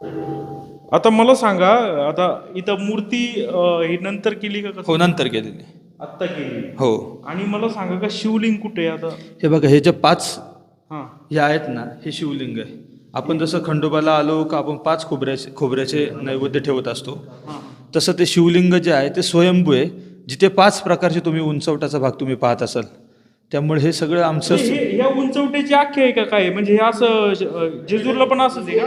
आता मला सांगा आता इथं मूर्ती अं, ही नंतर केली का कसं? हो नंतर केलेली. आत्ता केली. हो. आणि मला सांगा का शिवलिंग कुठे आहे आता? हे बघा हे जे पाच हा. हे आहेत ना हे शिवलिंग आहे. आपण जसं खंडोबाला आलो का आपण पाच खोबऱ्याचे खोबऱ्याचे नैवेद्य ठेवत असतो तसं ते शिवलिंग जे आहे ते स्वयंभू आहे जिथे पाच प्रकारचे तुम्ही उंचवटाचा भाग तुम्ही पाहत असाल. त्यामुळे हे सगळं आमचं हे- हे- ह्या उंचवट्याची आख्या आहे का काय? म्हणजे हे असं अं, जेजूरला पण असंच आहे का?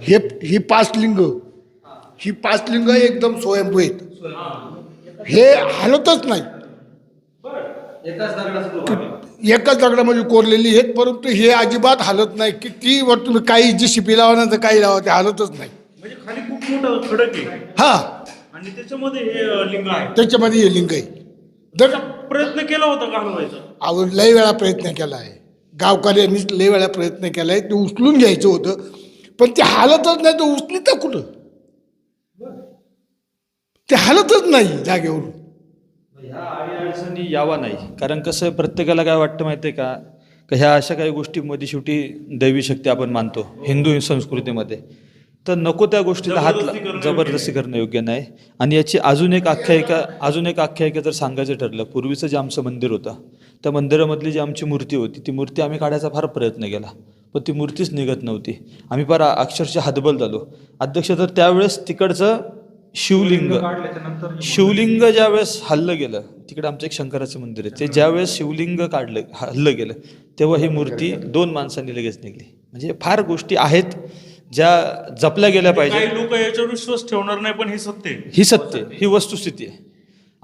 हे ही पाच लिंग ही पाच लिंग एकदम स्वयंभू आहेत. हे हलतच नाही. एकाच दगडामध्ये कोरलेली आहेत परंतु हे अजिबात हलत नाही. किती वर तुम्ही काही जी शिपी लावा ना तर काही लावा ते हलतच नाही. म्हणजे खाली खूप मोठं खडक आहे. हा. आणि त्याच्यामध्ये हे लिंग आहे. त्याच्यामध्ये हे लिंग आहे. जर प्रयत्न केला होता का लय वेळा प्रयत्न केला आहे. गावकऱ्यांनी लय वेळा प्रयत्न केला आहे ते उचलून घ्यायचं होतं. पण ते हालतच नाही तर उचली तर कुठं? ते हालतच नाही जागेवरून. अडचणी यावा नाही. कारण कसं आहे, प्रत्येकाला काय वाटतं माहिती आहे का? का ह्या अशा काही गोष्टींमध्ये शेवटी दैवी शक्ती आपण मानतो हिंदू संस्कृतीमध्ये. तर नको त्या गोष्टीला हात जबरदस्ती करणं ला- जबरदस्ती करणं योग्य नाही. आणि याची अजून एक आख्यायिका अजून एक आख्यायिका जर सांगायचं ठरलं पूर्वीचं जे आमचं मंदिर होतं त्या मंदिरामधली जी आमची मूर्ती होती ती मूर्ती आम्ही काढायचा फार प्रयत्न केला. पण ती मूर्तीच निघत नव्हती. आम्ही फार अक्षरशः हातबल झालो. अध्यक्ष तर त्यावेळेस तिकडचं शिवलिंग शिवलिंग ज्यावेळेस हल्लं गेलं तिकडे आमचं एक शंकराचं मंदिर आहे. ते ज्यावेळेस शिवलिंग काढलं हल्लं गेलं तेव्हा ही मूर्ती दोन माणसांनी लगेच निघली. म्हणजे फार गोष्टी आहेत ज्या जपल्या गेल्या पाहिजे काही लोक याच्यावर विश्वास ठेवणार नाही पण हे सत्य आहे. ही सत्य ही वस्तुस्थिती आहे.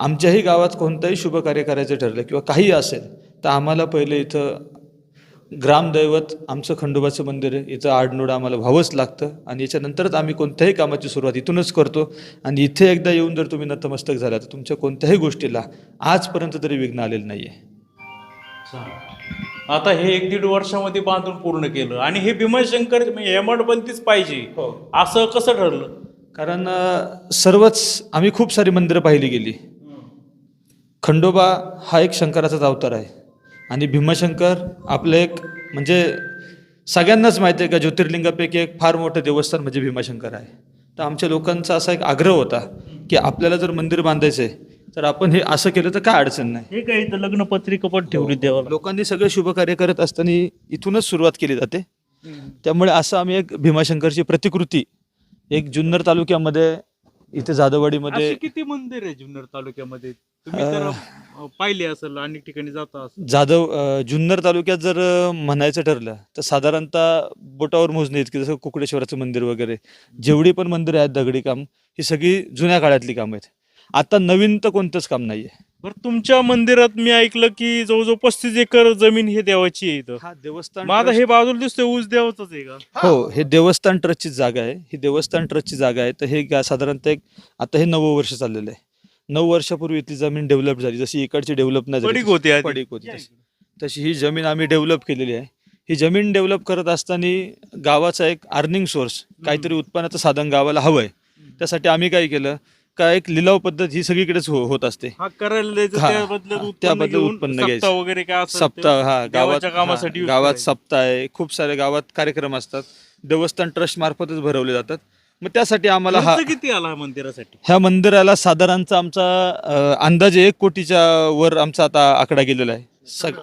आमच्याही गावात कोणतंही शुभ कार्य करायचं ठरलं किंवा काही असेल तर आम्हाला पहिले इथं ग्रामदैवत आमचं खंडोबाचं मंदिर आहे इथं आडनोड आम्हाला व्हावंच लागतं आणि याच्यानंतरच आम्ही कोणत्याही कामाची सुरुवात इथूनच करतो. आणि इथे एकदा येऊन जर तुम्ही नतमस्तक झाला तर तुमच्या कोणत्याही गोष्टीला आजपर्यंत तरी विघ्न आलेलं नाही आहे आता हे एक दीड वर्षामध्ये बांधून पूर्ण केलं आणि हे भीमाशंकर म्हणजे हेमडपंतीच पाहिजे. असं कसं ठरलं? कारण सर्वच आम्ही खूप सारी मंदिरं पाहिली गेली. खंडोबा हा एक शंकराचाच अवतार आहे. आणि भीमाशंकर आपलं एक म्हणजे सगळ्यांनाच माहिती आहे का ज्योतिर्लिंगापैकी एक फार मोठं देवस्थान म्हणजे भीमाशंकर आहे. तर आमच्या लोकांचा असा एक आग्रह होता की आपल्याला जर मंदिर बांधायचं आहे तर आपण हे असं केलं तर काय अडचण नाही. हे काय इथं लग्न पत्रिका पण ठेवली देवाला. लोकांनी सगळे शुभकार्य करत असताना इथूनच सुरुवात केली जाते. त्यामुळे असं आम्ही एक भीमाशंकरची प्रतिकृती एक जुन्नर तालुक्यामध्ये इथे जाधववाडीमध्ये अशी किती मंदिर आहे जुन्नर तालुक्यामध्ये? तुम्ही तर अं, पाहिले असेल अनेक ठिकाणी जाता असेल. जाधव अ, जुन्नर तालुक्यात जर अ, म्हणायचं ठरलं तर साधारणतः बोटावर मोजणे इतकी जसं कुकडेश्वराचं मंदिर वगैरे जेवढी पण मंदिरं आहेत दगडी काम ही सगळी जुन्या काळातली कामं आहेत. आता नवीन तर कोणतंच काम नाही आहे बरं तुमच्या मंदिरात मी ऐकलं की जवळजवळ पस्तीस एकर जमीन हे देवाची आहे इथं. हा देवस्थान मग आता हे बाजूला दिसतंय ऊस देवाचंच आहे का? हो. हे देवस्थान ट्रस्टची जागा आहे. ही देवस्थान ट्रस्टची जागा आहे. तर हे गा- साधारणतः एक आता हे नवं वर्ष चाललेलं आहे. नऊ वर्षापूर्वी इथली जमीन डेव्हलप झाली. जशी इकडची डेव्हलप नाही झाली पडीक होती आधी. पडीक होती तशी. तशी ही जमीन आम्ही डेव्हलप केलेली आहे. ही जमीन डेव्हलप करत असताना गावाचा एक अर्निंग सोर्स काहीतरी उत्पन्नाचं साधन गावाला हवं आहे. त्यासाठी आम्ही काय केलं? का एक लिलाव पद्धत ही सगळीकडेच हो- होत असते. हा करायला द्यायचं हा, त्या बदल्यात हा, उत्पन्न घेऊन सप्ताह. वगैरे काय सप्ताह हा गावात देवाच्या कामासाठी हा, use गावात करायचं. सप्ताह आहे. खूप सारे गावात कार्यक्रम असतात. देवस्थान ट्रस्ट मार्फतच भरवले जातात. मग त्यासाठी आम्हाला हा खर्च किती आला मंदिरासाठी? ह्या मंदिराला साधारणतः आमचा अ, अंदाजे एक कोटीच्या वर आमचा आता आकडा गेलेला आहे. सग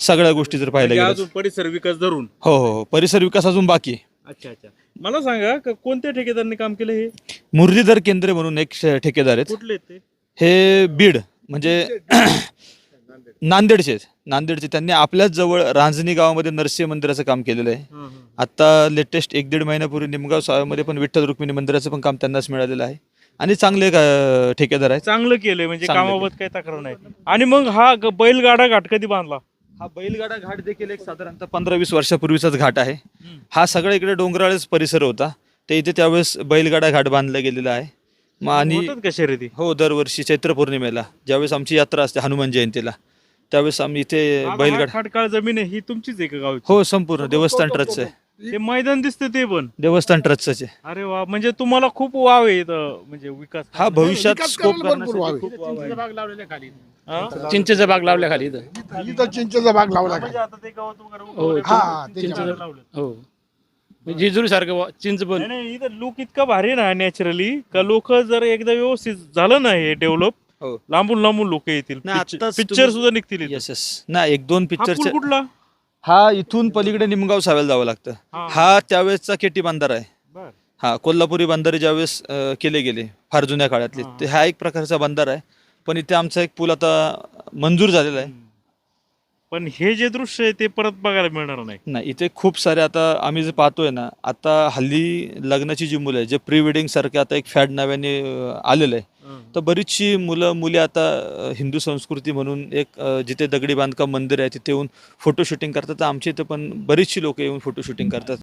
सगळ्या गोष्टी जर पाहायला म्हणजे अजून परिसर विकास धरून. हो हो हो. परिसर विकास अजून बाकी आहे. अच्छा अच्छा. मला सांगा क- कोणत्या ठेकेदारांनी काम केलं हे? मुरलीधर केंद्रे म्हणून एक श- ठेकेदार आहेत. कुठले ते? हे बीड म्हणजे नांदेडचे आहेत. नांदेडचे. त्यांनी आपल्याच जवळ रांजणी गावामध्ये नरसिंह मंदिराचं काम केलेलं आहे. हा, हा. आता लेटेस्ट एक दीड महिन्यापूर्वी निमगाव साहेबमध्ये पण विठ्ठल रुक्मिणी मंदिराचं पण काम त्यांनाच मिळालेलं आहे. आणि चांगले अ, ठेकेदार आहेत. चांगलं केलंय म्हणजे चांगलं कामाबाबत काही तक्रार नाही. आणि मग हा ग- बैलगाडा घाट कधी बांधला? हा बैलगाडा घाट देखील एक साधारणतः पंधरा वीस वर्षापूर्वीचाच घाट आहे. हा सगळा इकडे डोंगराळच परिसर होता. ते इथे त्यावेळेस बैलगाडा घाट बांधला गेलेला आहे. मग आणि होतात का शर्यती? हो दरवर्षी चैत्र पौर्णिमेला ज्यावेळेस आमची यात्रा असते हनुमान जयंतीला. त्यावेळेस आम्ही इथे बैलगाडा जमीन आहे ही तुमचीच आहे का गावची? हो संपूर्ण देवस्थान ट्रस्टचं आहे. ते मैदान दिसते ते पण देवस्थान ट्रस्टचं आहे अरे वा म्हणजे तुम्हाला खूप वाव आहे इथं म्हणजे विकास हा भविष्यात विकास स्कोप करायला भरपूर करण्यासाठी व्हावे. खूप वाव आहे. हा? चिंचेचा बाग लावल्या खाली इथं इथं चिंचेचा भाग लावला म्हणजे आता ते गवत वगैरे हो. हा चिंचेचं त्याच्यावर. लावलं. हो जेजुरी सारखं चिंचपण नाही, नाही इथं लुक इतका भारी ना नॅचरली का लोक जर एकदा व्यवस्थित झालं ना हे डेव्हलप हो. लांबून लांबून लोक येतील नाही, आत्ताच पिक्चर तुम्ही- सुद्धा निघतील इथं. येस येस नाही एक दोन हा पूल पिक्चरचे कुठला हा इथून पलीकडे निमगाव सावेला जावं लागतं. हा. त्यावेळेसचा केटी बांधारा आहे. हा कोल्हापुरी बंधारे ज्यावेळेस अं, केले गेले फार जुन्या काळातले हा. ते हा एक प्रकारचा बंधारा आहे. पण इथे आमचा एक पूल आता मंजूर झालेला आहे. पण हे जे दृश्य आहे ते परत बघायला मिळणार नाही. नाही इथे खूप सारे आता आम्ही जे पाहतोय ना आता हल्ली लग्नाची जी मुलं आहे जे प्री वेडिंग सारखे आता एक फॅड नावाने अं, आलेलं आहे तर बरीचशी मुलं मुली आता हिंदू संस्कृती म्हणून एक जिथे दगडी बांधकाम मंदिर आहे तिथे येऊन फोटो शूटिंग करतात. तर आमच्या इथे पण बरीचशी लोक येऊन फोटो शूटिंग करतात.